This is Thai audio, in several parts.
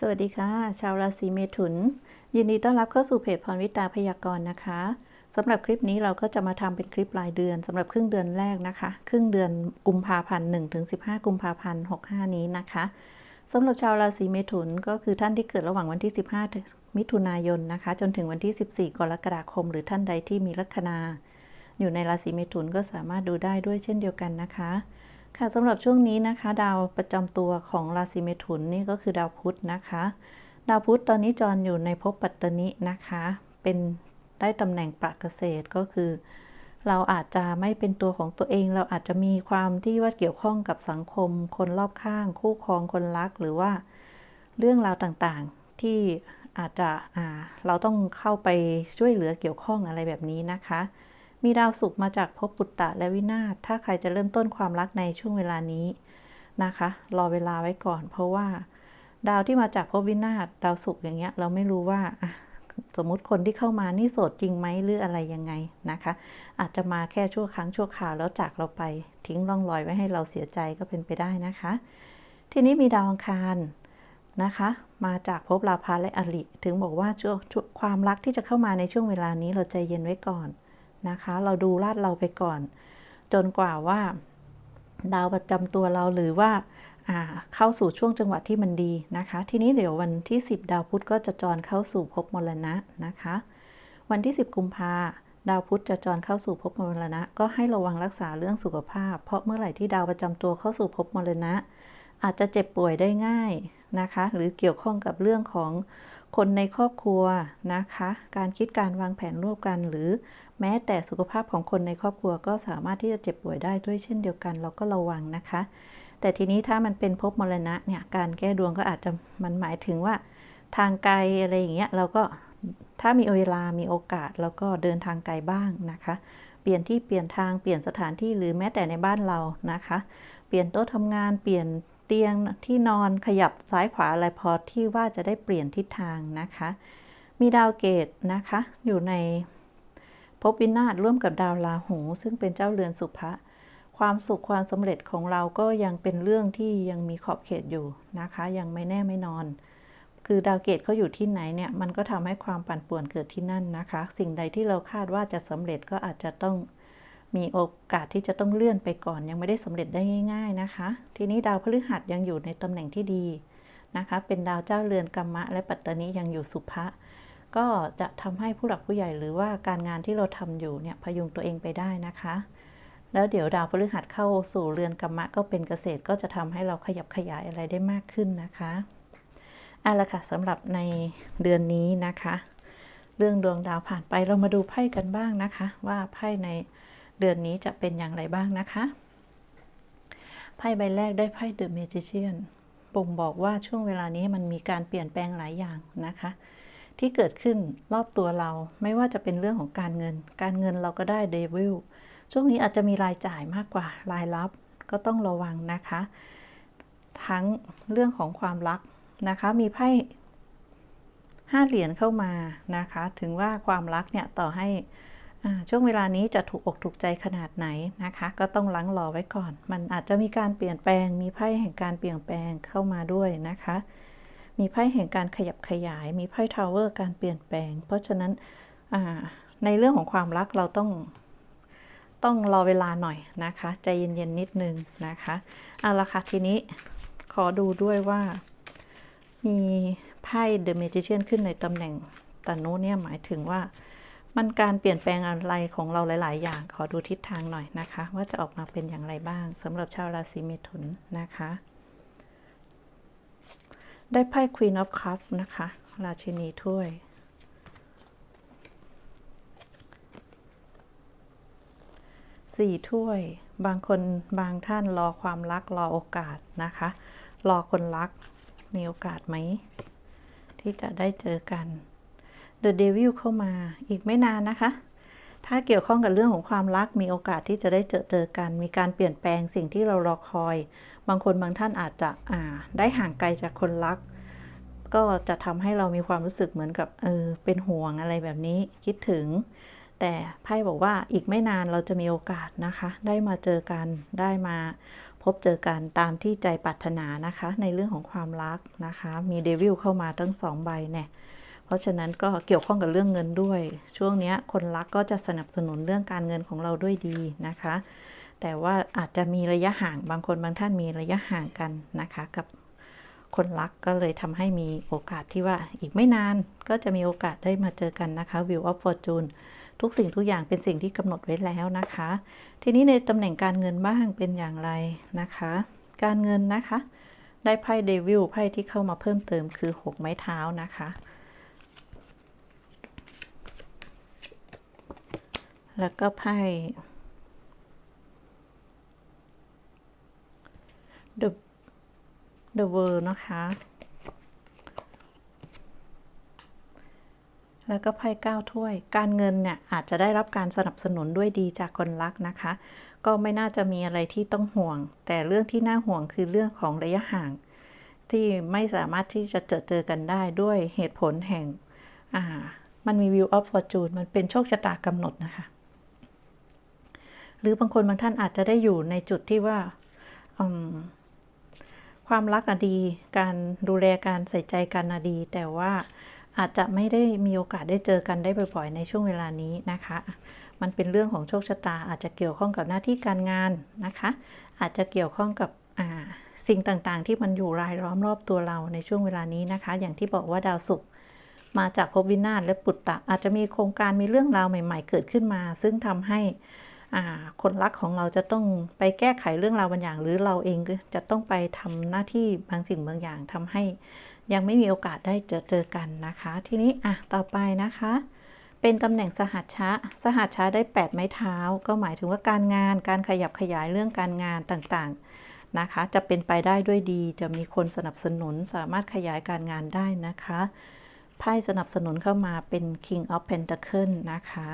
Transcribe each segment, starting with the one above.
สวัสดีค่ะ ชาวราศีเมถุน ยินดีต้อนรับเข้าสู่เพจพรวิตาพยากรณ์นะคะสำหรับคลิปนี้เราก็จะมาทำเป็นคลิปรายเดือนสำหรับครึ่งเดือนแรกนะคะ ครึ่งเดือนกุมภาพันธ์1ถึง15 กุมภาพันธ์65 นี้นะคะสำหรับชาวราศีเมถุนก็คือท่านที่เกิดระหว่างวันที่ 15 มิถุนายนนะคะ จนถึงวันที่ 14 กรกฎาคม หรือท่านใดที่มีลัคนา อยู่ในราศีเมถุนก็สามารถดูได้ด้วยเช่นเดียวกันนะคะ ค่ะสำหรับช่วงนี้นะคะ ดาวประจำตัวของราศีเมถุนนี่ก็คือดาวพุธนะคะ ดาวพุธตอนนี้จรอยู่ในภพปัตตนินะคะ เป็นได้ตำแหน่งประเกษตรก็คือ เราอาจจะไม่เป็นตัวของตัวเอง เราอาจจะมีความที่ว่าเกี่ยวข้องกับสังคม คนรอบข้าง คู่ครองคนรัก หรือว่าเรื่องราวต่างๆที่อาจจะเราต้องเข้าไปช่วยเหลือเกี่ยวข้องอะไรแบบนี้นะคะ มีดาวศุกร์มาจากภพปุตตะและวินาศถ้าใครจะเริ่มต้นความรักในช่วงเวลานี้นะคะ รอเวลาไว้ก่อน เพราะว่าดาวที่มาจากภพวินาศดาวศุกร์อย่างเงี้ย เราไม่รู้ว่าสมมุติคนที่เข้ามานี่โสดจริงไหมหรืออะไรยังไงนะคะ อาจจะมาแค่ชั่วครั้งชั่วคราวแล้วจากเราไปทิ้งร่องรอยไว้ให้เราเสียใจก็เป็นไปได้นะคะ ทีนี้มีดาวอังคารนะคะ มาจากภพลาภาและอริถึงบอกว่าช่วงความรักที่จะเข้ามาในช่วงเวลานี้เราใจเย็นไว้ก่อน นะคะ เราดูลาดเราไปก่อน จนกว่าว่า ดาวประจำตัวเราหรือว่าเข้าสู่ช่วงจังหวะที่มันดีนะคะ ทีนี้เดี๋ยววันที่ 10 ดาวพุธก็จะจรเข้าสู่ภพมรณะนะคะ วันที่ 10 กุมภาดาวพุธจะจรเข้าสู่ภพมรณะ ก็ให้ระวังรักษาเรื่องสุขภาพ เพราะเมื่อไหร่ที่ดาวประจำตัวเข้าสู่ภพมรณะ อาจจะเจ็บป่วยได้ง่ายนะคะ หรือเกี่ยวข้องกับเรื่องของคนในครอบครัวนะคะ การคิดการวางแผนร่วมกันหรือ แม้แต่สุขภาพของคนในครอบครัวก็สามารถที่จะเจ็บป่วยได้ด้วยเช่นเดียวกัน เราก็ระวังนะคะ แต่ทีนี้ถ้ามันเป็นภพมรณะเนี่ยการแก้ดวงก็อาจจะมันหมายถึงว่า ทางไกลอะไรอย่างเงี้ยเราก็ถ้ามีเวลามีโอกาสแล้วก็เดินทางไกลบ้างนะคะ เปลี่ยนที่เปลี่ยนทางเปลี่ยนสถานที่หรือแม้แต่ในบ้านเรานะคะ เปลี่ยนโต๊ะทำงานเปลี่ยนเตียงที่นอนขยับซ้ายขวาอะไรพอที่ว่าจะได้เปลี่ยนทิศทางนะคะ มีดาวเกตนะคะอยู่ใน ภพวินาศร่วมกับดาวราหู ซึ่งเป็นเจ้าเรือนสุภะความสุขความสำเร็จของเราก็ยังเป็นเรื่องที่ยังมีขอบเขตอยู่นะคะ ยังไม่แน่ไม่นอน คือดาวเกตเขาอยู่ที่ไหนเนี่ยมันก็ทำให้ความปั่นป่วนเกิดที่นั่นนะคะ สิ่งใดที่เราคาดว่าจะสำเร็จก็อาจจะต้องมีโอกาสที่จะต้องเลื่อนไปก่อน ยังไม่ได้สำเร็จได้ง่าย ๆนะคะ ทีนี้ดาวพฤหัสยังอยู่ในตำแหน่งที่ดีนะคะ เป็นดาวเจ้าเรือนกรรมะ และปัตตานียังอยู่สุภะ ก็จะทำให้ผู้หลักผู้ใหญ่หรือว่าการงานที่เราทำอยู่เนี่ยพยุงตัวเองไปได้นะคะ แล้วเดี๋ยวดาวพฤหัสเข้าสู่เรือนกรรมะก็เป็นเกษตรก็จะทำให้เราขยับขยายอะไรได้มากขึ้นนะคะเอาละค่ะสำหรับในเดือนนี้นะคะ เรื่องดวงดาวผ่านไปเรามาดูไพ่กันบ้างนะคะ ว่าไพ่ในเดือนนี้จะเป็นอย่างไรบ้างนะคะไพ่ใบแรกได้ไพ่เดอะเมจิเชียนบ่งบอกว่าช่วงเวลานี้มันมีการเปลี่ยนแปลงหลายอย่างนะคะ ที่เกิดขึ้นรอบตัวเรา ไม่ว่าจะเป็นเรื่องของการเงิน การเงินเราก็ได้เดวิลช่วงนี้อาจจะมีรายจ่ายมากกว่ารายรับก็ต้องระวังนะคะ ทั้งเรื่องของความรักนะคะ มีไพ่ห้าเหรียญเข้ามานะคะ ถึงว่าความรักเนี่ยต่อให้ช่วงเวลานี้จะถูกอกถูกใจขนาดไหนนะคะ ก็ต้องลังรอไว้ก่อน มันอาจจะมีการเปลี่ยนแปลง มีไพ่แห่งการเปลี่ยนแปลงเข้ามาด้วยนะคะ มีไพ่แห่งการขยับขยาย มีไพ่ทาวเวอร์การเปลี่ยนแปลง เพราะฉะนั้นในเรื่องของความรักเราต้องต้องรอเวลาหน่อยนะคะ ใจเย็นๆนิดนึงนะคะเอาละค่ะทีนี้ขอดูด้วยว่ามีไพ่เดอะเมจิเชียนขึ้นในตำแหน่งตานุเนี่ยหมายถึงว่ามันการเปลี่ยนแปลงอะไรของเราหลาย ๆ อย่าง ขอดูทิศทางหน่อยนะคะ ว่าจะออกมาเป็นอย่างไรบ้างสำหรับชาวราศีเมถุนนะคะ ได้ไพ่ Queen of Cups นะคะ ราชินีถ้วย สี่ถ้วย บางคนบางท่านรอความรักรอโอกาสนะคะ รอคนรัก มีโอกาสไหม ที่จะได้เจอกัน The Devil เข้ามาอีกไม่นานนะคะ ถ้าเกี่ยวข้องกับเรื่องของความรักมีโอกาสที่จะได้เจอเจอกัน มีการเปลี่ยนแปลงสิ่งที่เรารอคอย บางคนบางท่านอาจจะอ่าได้ห่างไกลจากคนรัก ก็จะทำให้เรามีความรู้สึกเหมือนกับเออเป็นห่วงอะไรแบบนี้คิดถึง แต่ไพ่บอกว่าอีกไม่นานเราจะมีโอกาสนะคะ ได้มาเจอกันได้มาพบเจอกันตามที่ใจปรารถนานะคะ ในเรื่องของความรักนะคะ มีเดวิลเข้ามาทั้งสองใบเนี่ย เพราะฉะนั้นก็เกี่ยวข้องกับเรื่องเงินด้วย ช่วงนี้คนรักก็จะสนับสนุนเรื่องการเงินของเราด้วยดีนะคะ แต่ว่าอาจจะมีระยะห่างบางคนบางท่านมีระยะห่างกันนะคะกับคนรักก็เลยทำให้มีโอกาสที่ว่าอีกไม่นานก็จะมีโอกาสได้มาเจอกันนะคะ View of Fortune ทุกสิ่งทุกอย่างเป็นสิ่งที่กำหนดไว้แล้วนะคะ ทีนี้ในตำแหน่งการเงินบ้างเป็นอย่างไรนะคะ การเงินนะคะ ได้ไพ่เดวิลไพ่ที่เข้ามาเพิ่มเติมคือ 6 ไม้เท้านะคะ แล้วก็ไพ่ The The World นะคะ แล้วก็ไพ่เก้าถ้วย การเงินเนี่ย อาจจะได้รับการสนับสนุนด้วยดีจากคนรักนะคะ ก็ไม่น่าจะมีอะไรที่ต้องห่วง แต่เรื่องที่น่าห่วงคือเรื่องของระยะห่าง ที่ไม่สามารถที่จะเจอเจอกันได้ด้วยเหตุผลแห่ง อ่า มันมี view of fortune มันเป็นโชคชะตากำหนดนะคะ หรือบางคนบางท่านอาจจะได้อยู่ในจุดที่ว่าความรักอดี การดูแลการใส่ใจกันอดี แต่ว่าอาจจะไม่ได้มีโอกาสได้เจอกันได้บ่อยๆ ในช่วงเวลานี้นะคะ มันเป็นเรื่องของโชคชะตา อาจจะเกี่ยวข้องกับหน้าที่การงานนะคะ อาจจะเกี่ยวข้องกับสิ่งต่างๆ ที่มันอยู่รายล้อมรอบตัวเราในช่วงเวลานี้นะคะ อย่างที่บอกว่าดาวศุกร์มาจากภพวินาศและปุตตะ อาจจะมีโครงการมีเรื่องราวใหม่ ๆ เกิดขึ้นมา ซึ่งทำให้ คนรักของเราจะต้องไปแก้ไขเรื่องราวบางอย่าง หรือเราเองจะต้องไปทำหน้าที่บางสิ่งบางอย่างทำให้ยังไม่มีโอกาสได้เจอเจอกันนะคะ ทีนี้อะต่อไปนะคะ เป็นตำแหน่งสหัชชะ สหัชชะได้ 8 ไม้เท้า ก็หมายถึงว่าการงานการขยับขยายเรื่องการงานต่างๆนะคะ จะเป็นไปได้ด้วยดี จะมีคนสนับสนุนสามารถขยายการงานได้นะคะไพ่สนับสนุนเข้ามาเป็น King of Pentacle นะคะ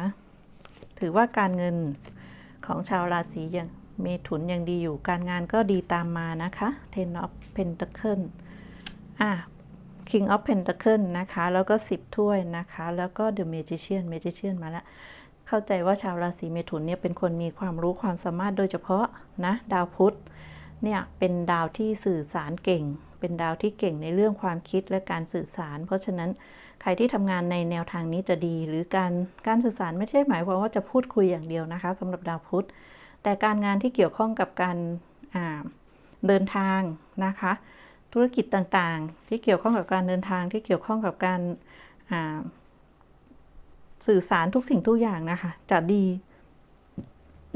ถือว่าการเงิน ของชาวราศียังเมถุนยังดีอยู่ การงานก็ดีตามมานะคะ Ten of Pentacle อะ King of Pentacle นะคะ แล้วก็ 10 ถ้วยนะคะ แล้วก็ The Magician Magician มาแล้ว เข้าใจว่าชาวราศีเมถุนเนี่ยเป็นคนมีความรู้ความสามารถโดยเฉพาะนะ ดาวพุธเนี่ยเป็นดาวที่สื่อสารเก่ง เป็นดาวที่เก่งในเรื่องความคิดและการสื่อสาร เพราะฉะนั้น ใครที่ทำงานในแนวทางนี้จะดี หรือการการสื่อสารไม่ใช่หมายความว่าจะพูดคุยอย่างเดียวนะคะสำหรับดาวพุธ แต่การงานที่เกี่ยวข้องกับการเดินทางนะคะ ธุรกิจต่างๆ ที่เกี่ยวข้องกับการเดินทางที่เกี่ยวข้องกับการสื่อสารทุกสิ่งทุกอย่างนะคะ จะดี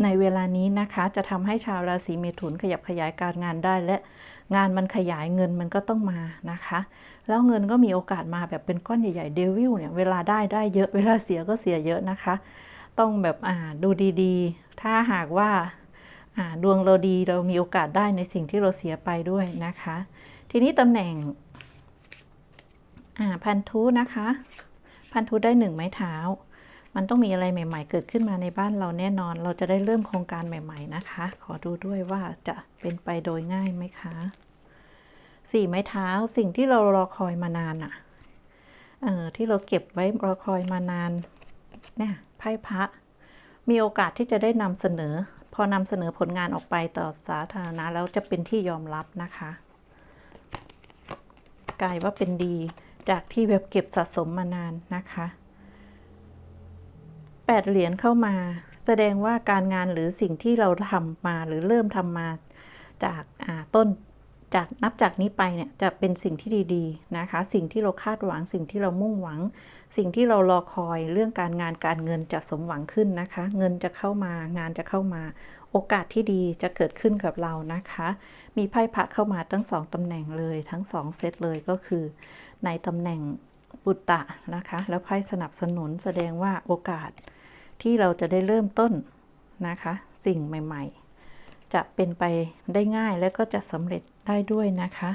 ในเวลานี้นะคะ จะทำให้ชาวราศีเมถุนขยับขยายการงานได้และ งานมันขยายเงินมันก็ต้องมานะคะ แล้วเงินก็มีโอกาสมาแบบเป็นก้อนใหญ่ๆเดวิลเนี่ยเวลาได้ได้เยอะเวลาเสียก็เสียเยอะนะคะ ต้องแบบอ่าดูดีๆ ถ้าหากว่าดวงเราดีเรามีโอกาสได้ในสิ่งที่เราเสียไปด้วยนะคะ ทีนี้ตำแหน่งพันธุนะคะ พันธุได้หนึ่งไม้เท้า มันต้องมีอะไรใหม่ ๆ เกิดขึ้นมาในบ้านเราแน่นอน เราจะได้เริ่มโครงการใหม่ ๆ นะคะ ขอดูด้วยว่าจะเป็นไปโดยง่ายไหมคะสี่ไม้เท้าสิ่งที่เรารอคอยมานานอะเออที่เราเก็บไว้รอคอยมานานเนี่ยไพ่พระ มีโอกาสที่จะได้นำเสนอ พอนำเสนอผลงานออกไปต่อสาธารณะแล้วจะเป็นที่ยอมรับนะคะกลายว่าเป็นดีจากที่แบบเก็บสะสมมานานนะคะ แปดเหรียญเข้ามา แสดงว่าการงานหรือสิ่งที่เราทำมาหรือเริ่มทำมาจากต้นจากนับจากนี้ไปเนี่ยจะเป็นสิ่งที่ดีๆนะคะ สิ่งที่เราคาดหวัง สิ่งที่เรามุ่งหวัง สิ่งที่เรารอคอยเรื่องการงานการเงินจะสมหวังขึ้นนะคะ เงินจะเข้ามางานจะเข้ามา โอกาสที่ดีจะเกิดขึ้นกับเรานะคะ มีไพ่พระเข้ามาทั้งสองตำแหน่งเลยทั้งสองเซตเลยก็คือ ในตำแหน่งบุตตะนะคะ แล้วไพ่สนับสนุนแสดงว่าโอกาส ที่เราจะได้เริ่มต้นนะคะ สิ่งใหม่ ๆ จะเป็นไปได้ง่ายและก็จะสำเร็จได้ด้วยนะคะ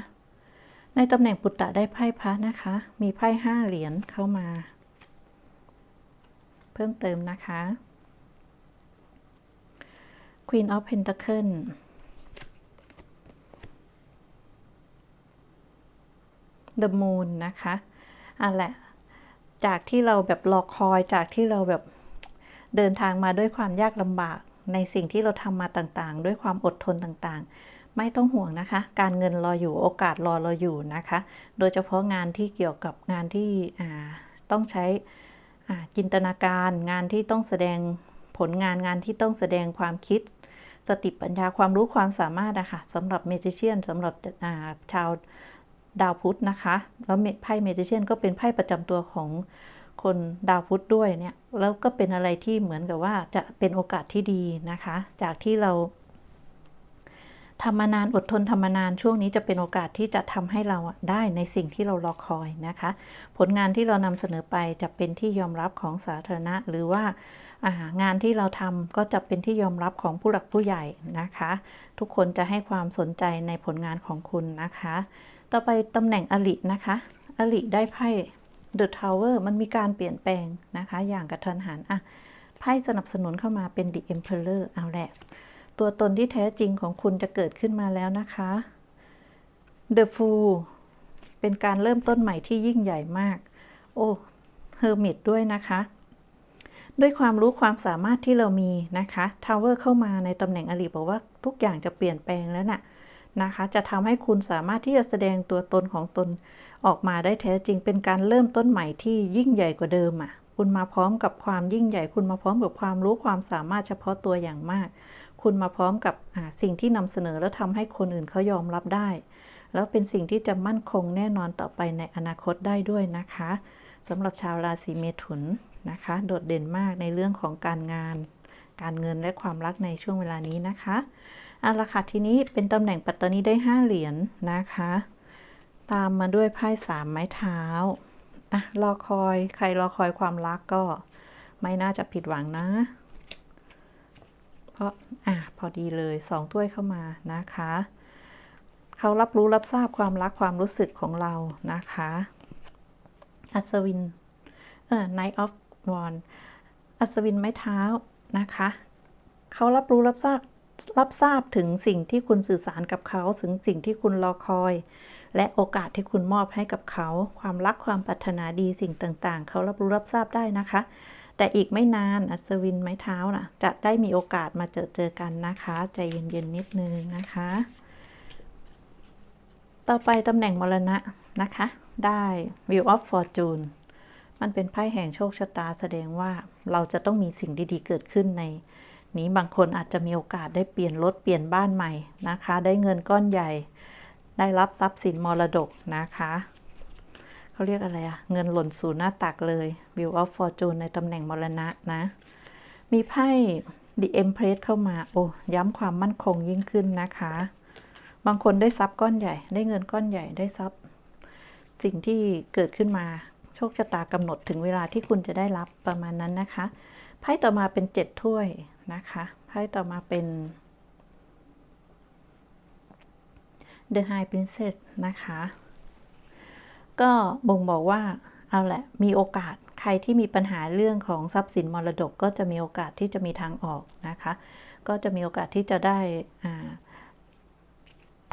ในตำแหน่งปุตตะได้ไพ่พระนะคะ มีไพ่ห้าเหรียญเข้ามา เพิ่มเติมนะคะ Queen of Pentacle The Moon นะคะอันแหละ จากที่เราแบบรอคอย จากที่เราแบบ เดินทางมาด้วยความยากลำบาก ในสิ่งที่เราทำมาต่างๆ ด้วยความอดทนต่างๆ ไม่ต้องห่วงนะคะ การเงินรออยู่โอกาสรอเราอยู่นะคะ โดยเฉพาะงานที่เกี่ยวกับงานที่ต้องใช้จินตนาการงานที่ต้องแสดงผลงานงานที่ต้องแสดงความคิด สติปัญญาความรู้ความสามารถนะคะสำหรับเมจิเชียนสำหรับาชาวดาวพุธนะคะ แล้วไพ่เมจิเชียนก็เป็นไพ่ประจำตัวของ คนดาวพุธด้วยเนี่ยแล้วก็เป็นอะไรที่เหมือนกับว่าจะเป็นโอกาสที่ดีนะคะ จากที่เราทำมานานอดทนทำมานานช่วงนี้จะเป็นโอกาสที่จะทำให้เราได้ในสิ่งที่เรารอคอยนะคะ ผลงานที่เรานำเสนอไปจะเป็นที่ยอมรับของสาธารณะ หรือว่างานที่เราทำก็จะเป็นที่ยอมรับของผู้หลักผู้ใหญ่นะคะ ทุกคนจะให้ความสนใจในผลงานของคุณนะคะ ต่อไปตำแหน่งอลินะคะ อลิได้ไพ่ The Tower มันมีการเปลี่ยนแปลงนะคะ อย่างกระทันหันอะไพ่สนับสนุนเข้ามาเป็น The Emperor เอาแหละ ตัวตนที่แท้จริงของคุณจะเกิดขึ้นมาแล้วนะคะ The Fool เป็นการเริ่มต้นใหม่ที่ยิ่งใหญ่มาก โอ้ Hermit ด้วยนะคะ ด้วยความรู้ความสามารถที่เรามีนะคะ Tower เข้ามาในตำแหน่งอลิบอกว่าทุกอย่างจะเปลี่ยนแปลงแล้วนะ่ะ นะคะ จะทำให้คุณสามารถที่จะแสดงตัวตนของตนออกมาได้แท้จริง เป็นการเริ่มต้นใหม่ที่ยิ่งใหญ่กว่าเดิมอะ คุณมาพร้อมกับความยิ่งใหญ่ คุณมาพร้อมกับความรู้ความสามารถเฉพาะตัวอย่างมาก คุณมาพร้อมกับสิ่งที่นำเสนอแล้วทำให้คนอื่นเขายอมรับได้ แล้วเป็นสิ่งที่จะมั่นคงแน่นอนต่อไปในอนาคตได้ด้วยนะคะสำหรับชาวราศีเมถุนนะคะ โดดเด่นมากในเรื่องของการงาน การเงินและความรักในช่วงเวลานี้นะคะ เอาละค่ะทีนี้เป็นตำแหน่งปัตตานีได้ 5 เหรียญนนะคะ ตามมาด้วยไพ่สามไม้เท้าอะรอคอยใครรอคอยความรักก็ไม่น่าจะผิดหวังนะ เพราะอะพอดีเลยสองถ้วยเข้ามานะคะ เขารับรู้รับทราบความรักความรู้สึกของเรานะคะอัศวินเออ Knight of w a n d อัศวินไม้เท้านะคะ เขารับรู้รับทราบ รับทราบถึงสิ่งที่คุณสื่อสารกับเขาถึงสิ่งที่คุณรอคอย และโอกาสที่คุณมอบให้กับเขา ความรักความปรารถนาดีสิ่งต่างๆ เขารับรู้รับทราบได้นะคะ แต่อีกไม่นานอัศวินไม้เท้านะจะได้มีโอกาสมาเจอเจอกันนะคะใจเย็นๆนิดนึงนะคะ ต่อไปตำแหน่งมรณะนะคะ ได้ Wheel of Fortune มันเป็นไพ่แห่งโชคชะตาแสดงว่าเราจะต้องมีสิ่งดีๆ เกิดขึ้นใน นี้บางคนอาจจะมีโอกาสได้เปลี่ยนรถเปลี่ยนบ้านใหม่นะคะ ได้เงินก้อนใหญ่ ได้รับทรัพย์สินมรดกนะคะเขาเรียกอะไรอะเงินหล่นสู่หน้าตักเลย View of Fortune ในตำแหน่งมรณะนะ มีไพ่ The Empress เข้ามา โอ้ย้ำความมั่นคงยิ่งขึ้นนะคะ บางคนได้ทรัพย์ก้อนใหญ่ ได้เงินก้อนใหญ่ได้ทรัพย์ สิ่งที่เกิดขึ้นมาโชคชะตากำหนดถึงเวลาที่คุณจะได้รับประมาณนั้นนะคะไพ่ต่อมาเป็นเจ็ดถ้วย นะคะไพ่ต่อมาเป็น The High Princess นะคะ ก็บ่งบอกว่าเอาแหละ มีโอกาสใครที่มีปัญหาเรื่องของทรัพย์สินมรดกก็จะมีโอกาสที่จะมีทางออกนะคะ ก็จะมีโอกาสที่จะได้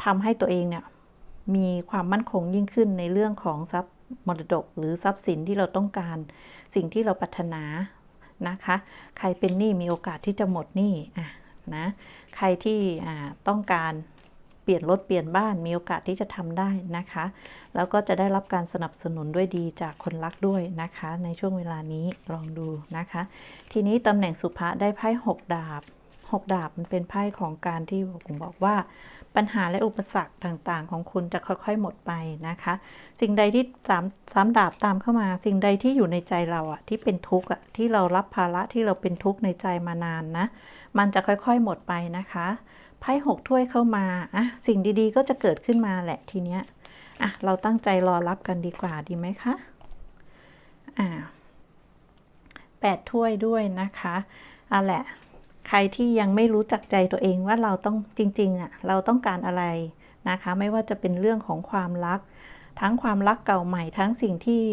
ทำให้ตัวเองเนี่ยมีความมั่นคงยิ่งขึ้นในเรื่องของทรัพย์มรดก หรือทรัพย์สินที่เราต้องการสิ่งที่เราปรารถนา นะคะ ใครเป็นหนี้มีโอกาสที่จะหมดหนี้อะนะ ใครที่ต้องการเปลี่ยนรถเปลี่ยนบ้านมีโอกาสที่จะทำได้นะคะ แล้วก็จะได้รับการสนับสนุนด้วยดีจากคนรักด้วยนะคะ ในช่วงเวลานี้ลองดูนะคะ ทีนี้ตำแหน่งสุภาได้ไพ่หกดาบหกดาบมันเป็นไพ่ของการที่ผมบอกว่า ปัญหาและอุปสรรคต่างๆ ของคุณจะค่อยๆหมดไปนะคะ สิ่งใดที่สามสามดาบตามเข้ามา สิ่งใดที่อยู่ในใจเราอะที่เป็นทุกข์อะที่เรารับภาระที่เราเป็นทุกข์ในใจมานานนะ มันจะค่อยๆหมดไปนะคะไพ่หกถ้วยเข้ามาอะสิ่งดีๆ ก็จะเกิดขึ้นมาแหละทีเนี้ยอะเราตั้งใจรอรับกันดีกว่าดีไหมคะอ่าแปดถ้วยด้วยนะคะอะแหละ ใครที่ยังไม่รู้จักใจตัวเองว่าเราต้องจริงๆอะเราต้องการอะไรนะคะ ไม่ว่าจะเป็นเรื่องของความรัก ทั้งความรักเก่าใหม่ทั้งสิ่งที่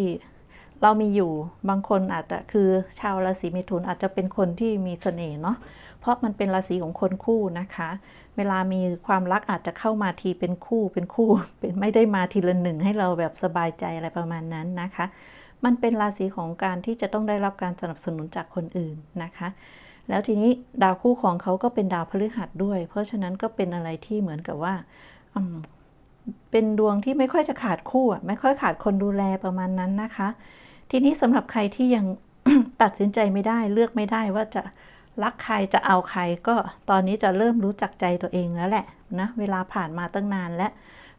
เรามีอยู่บางคนอาจจะคือชาวราศีเมถุนอาจจะเป็นคนที่มีเสน่ห์เนาะเพราะมันเป็นราศีของคนคู่นะคะ เวลามีความรักอาจจะเข้ามาทีเป็นคู่เป็นคู่ เป็นไม่ได้มาทีละหนึ่งให้เราแบบสบายใจอะไรประมาณนั้นนะคะ มันเป็นราศีของการที่จะต้องได้รับการสนับสนุนจากคนอื่นนะคะ แล้วทีนี้ดาวคู่ครองเขาก็เป็นดาวพฤหัสด้วย เพราะฉะนั้นก็เป็นอะไรที่เหมือนกับว่าเป็นดวงที่ไม่ค่อยจะขาดคู่ไม่ค่อยขาดคนดูแลประมาณนั้นนะคะ ทีนี้สำหรับใครที่ยังตัดสินใจไม่ได้เลือกไม่ได้ว่าจะรักใครจะเอาใครก็ตอนนี้จะเริ่มรู้จักใจตัวเองแล้วแหละนะเวลาผ่านมาตั้งนานและ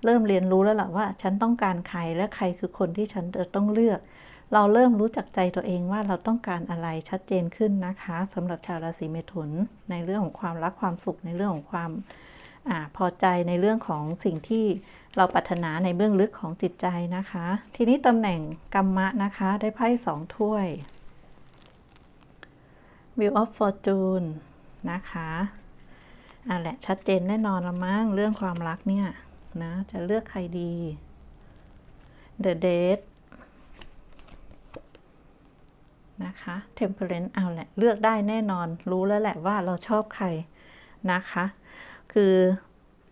เริ่มเรียนรู้แล้วล่ะว่า ฉันต้องการใครและใครคือคนที่ฉันจะต้องเลือก เราเริ่มรู้จักใจตัวเองว่าเราต้องการอะไรชัดเจนขึ้นนะคะสำหรับชาวราศีเมถุน ในเรื่องของความรักความสุขในเรื่องของความอาพอใจในเรื่องของสิ่งที่เราปรารถนาในเบื้องลึกของจิตใจนะคะ ทีนี้ตำแหน่งกรรมะนะคะ ได้ไพ่สองถ้วย Wheel of Fortune นะคะอะแหละชัดเจนแน่นอนละมั้งเรื่องความรักเนี่ยนะ จะเลือกใครดี The Date นะคะ Temperance เอาแหละ เลือกได้แน่นอนรู้แล้วแหละว่าเราชอบใครนะคะ คือ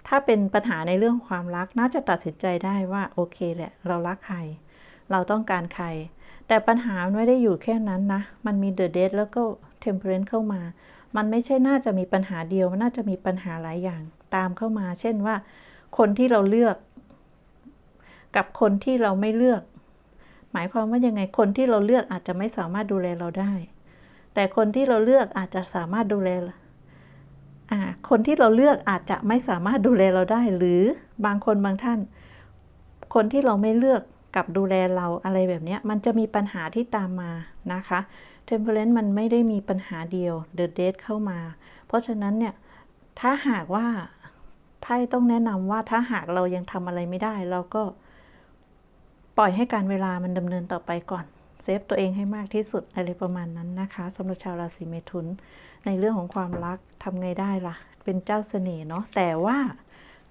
ถ้าเป็นปัญหาในเรื่องความรักน่าจะตัดสินใจได้ว่าโอเคแหละ เรารักใคร เราต้องการใคร แต่ปัญหาไม่ได้อยู่แค่นั้นนะ มันมี The Date แล้วก็ Temperance เข้ามา มันไม่ใช่น่าจะมีปัญหาเดียว มันน่าจะมีปัญหาหลายอย่างตามเข้ามา เช่นว่า คนที่เราเลือก กับคนที่เราไม่เลือก หมายความว่ายังไงคนที่เราเลือกอาจจะไม่สามารถดูแลเราได้ แต่คนที่เราเลือกอาจจะสามารถดูแลคนที่เราเลือกอาจจะไม่สามารถดูแลเราได้ หรือบางคนบางท่าน คนที่เราไม่เลือกกับดูแลเราอะไรแบบนี้มันจะมีปัญหาที่ตามมานะคะ Temperance มันไม่ได้มีปัญหาเดียว The Date เข้ามา เพราะฉะนั้นเนี่ยถ้าหากว่าไพ่ต้องแนะนำว่าถ้าหากเรายังทำอะไรไม่ได้ เราก็ ปล่อยให้การเวลามันดำเนินต่อไปก่อน เซฟตัวเองให้มากที่สุดอะไรประมาณนั้นนะคะสำหรับชาวราศีเมถุน ในเรื่องของความรักทำไงได้ล่ะ เป็นเจ้าเสน่ห์เนาะแต่ว่า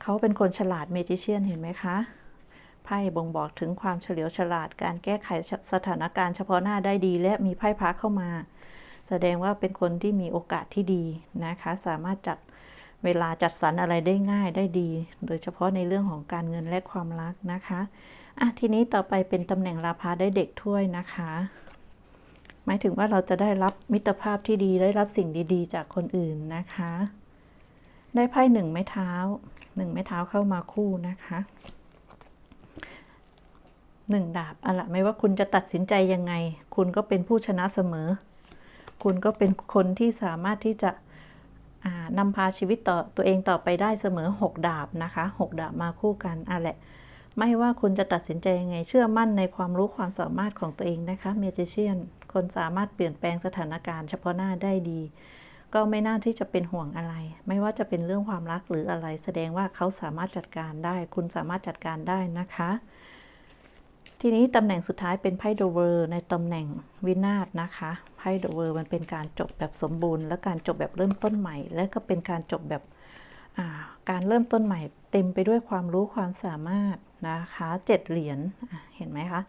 เขาเป็นคนฉลาดเมจิเชียนเห็นไหมคะไพ่บ่งบอกถึงความเฉลียวฉลาดการแก้ไขสถานการณ์เฉพาะหน้าได้ดี และมีไพ่พระเข้ามา แสดงว่าเป็นคนที่มีโอกาสที่ดีนะคะ สามารถจัด เวลาจัดสรรอะไรได้ง่ายได้ดี โดยเฉพาะในเรื่องของการเงินและความรักนะคะอะทีนี้ต่อไปเป็นตำแหน่งราพาได้เด็กถ้วยนะคะ หมายถึงว่าเราจะได้รับมิตรภาพที่ดีได้รับสิ่งดีๆ จากคนอื่นนะคะ ได้ไพ่หนึ่งไม้เท้าหนึ่งไม้เท้าเข้ามาคู่นะคะหนึ่งดาบอะละไม่ว่าคุณจะตัดสินใจยังไง คุณก็เป็นผู้ชนะเสมอ คุณก็เป็นคนที่สามารถที่จะ นำพาชีวิตต่อตัวเองต่อไปได้เสมอ 6 ดาบนะคะ 6 ดาบมาคู่กันอะแหละ ไม่ว่าคุณจะตัดสินใจยังไง เชื่อมั่นในความรู้ความสามารถของตัวเองนะคะเมจิเชียนคนสามารถเปลี่ยนแปลงสถานการณ์เฉพาะหน้าได้ดี ก็ไม่น่าที่จะเป็นห่วงอะไร ไม่ว่าจะเป็นเรื่องความรักหรืออะไร แสดงว่าเขาสามารถจัดการได้ คุณสามารถจัดการได้นะคะ ทีนี้ตำแหน่งสุดท้ายเป็นไพ่โดเวอร์ในตำแหน่งวินาศนะคะไพ่โดเวอร์มันเป็นการจบแบบสมบูรณ์ และการจบแบบเริ่มต้นใหม่ และก็เป็นการจบแบบการเริ่มต้นใหม่ เต็มไปด้วยความรู้ความสามารถนะคะเจ็ดเหรียญเห็นไหมคะ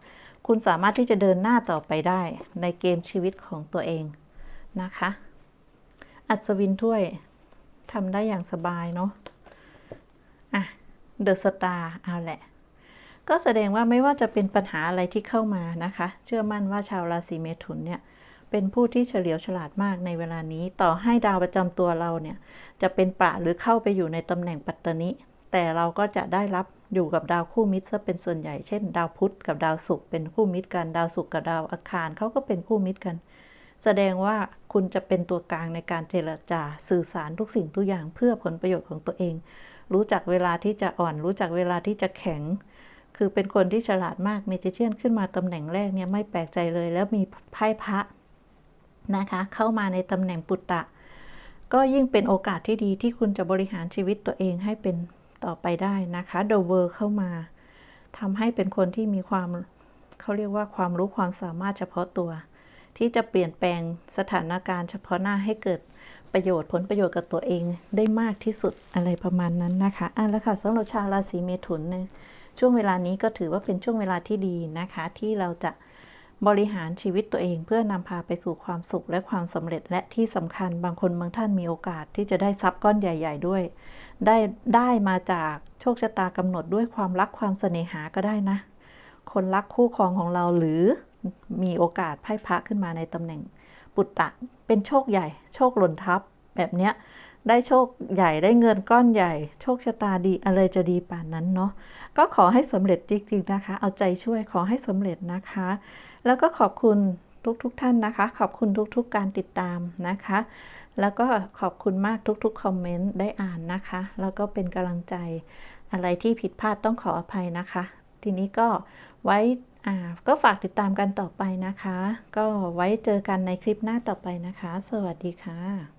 คุณสามารถที่จะเดินหน้าต่อไปได้ในเกมชีวิตของตัวเองนะคะ อัศวินถ้วยทำได้อย่างสบายเนาะอะเดอะสตาร์เอาแหละ ก็แสดงว่าไม่ว่าจะเป็นปัญหาอะไรที่เข้ามานะคะ เชื่อมั่นว่าชาวราศีเมถุนเนี่ยเป็นผู้ที่เฉลียวฉลาดมากในเวลานี้ ต่อให้ดาวประจำตัวเราเนี่ยจะเป็นปะหรือเข้าไปอยู่ในตำแหน่งปัตตนิแต่เราก็จะได้รับอยู่กับดาวคู่มิตรซะเป็นส่วนใหญ่ เช่น ดาวพุธกับดาวศุกร์เป็นคู่มิตรกัน ดาวศุกร์กับดาวอังคารเขาก็เป็นคู่มิตรกัน แสดงว่าคุณจะเป็นตัวกลางในการเจรจาสื่อสารทุกสิ่งทุกอย่างเพื่อผลประโยชน์ของตัวเอง รู้จักเวลาที่จะอ่อน รู้จักเวลาที่จะแข็ง คือเป็นคนที่ฉลาดมากเมจิเชียนขึ้นมาตำแหน่งแรกเนี่ยไม่แปลกใจเลย แล้วมีไพ่พระนะคะ เข้ามาในตำแหน่งปุตตะ ก็ยิ่งเป็นโอกาสที่ดีที่คุณจะบริหารชีวิตตัวเองให้เป็นต่อไปได้นะคะโดเวอร์เข้ามาทำให้เป็นคนที่มีความเขาเรียกว่าความรู้ความสามารถเฉพาะตัว ที่จะเปลี่ยนแปลงสถานการณ์เฉพาะหน้าให้เกิดประโยชน์ผลประโยชน์กับตัวเองได้มากที่สุดอะไรประมาณนั้นนะคะอะแล้วค่ะสำหรับชาวราศีเมถุนใน ช่วงเวลานี้ก็ถือว่าเป็นช่วงเวลาที่ดีนะคะ ที่เราจะบริหารชีวิตตัวเองเพื่อนำพาไปสู่ความสุขและความสำเร็จและที่สำคัญบางคนบางท่านมีโอกาสที่จะได้ทรัพย์ก้อนใหญ่ ๆ ด้วย ได้ได้มาจากโชคชะตากำหนดด้วยความรักความเสน่หาก็ได้นะ คนรักคู่ครองของเราหรือมีโอกาสไพ่พระขึ้นมาในตำแหน่ง ปุตตะเป็นโชคใหญ่ โชคหล่นทับ แบบเนี้ยได้โชคใหญ่ได้เงินก้อนใหญ่ โชคชะตาดีอะไรจะดีป่านนั้นเนาะ ก็ขอให้สำเร็จจริงๆนะคะ เอาใจช่วยขอให้สำเร็จนะคะ แล้วก็ขอบคุณทุกๆทท่านนะคะ ขอบคุณทุกๆ การติดตามนะคะ แล้วก็ขอบคุณมากทุกๆคอมเมนต์ได้อ่านนะคะ แล้วก็เป็นกำลังใจอะไรที่ผิดพลาดต้องขออภัยนะคะ ทีนี้ก็ไว้อ่าก็ฝากติดตามกันต่อไปนะคะ ก็ไว้เจอกันในคลิปหน้าต่อไปนะคะ สวัสดีค่ะ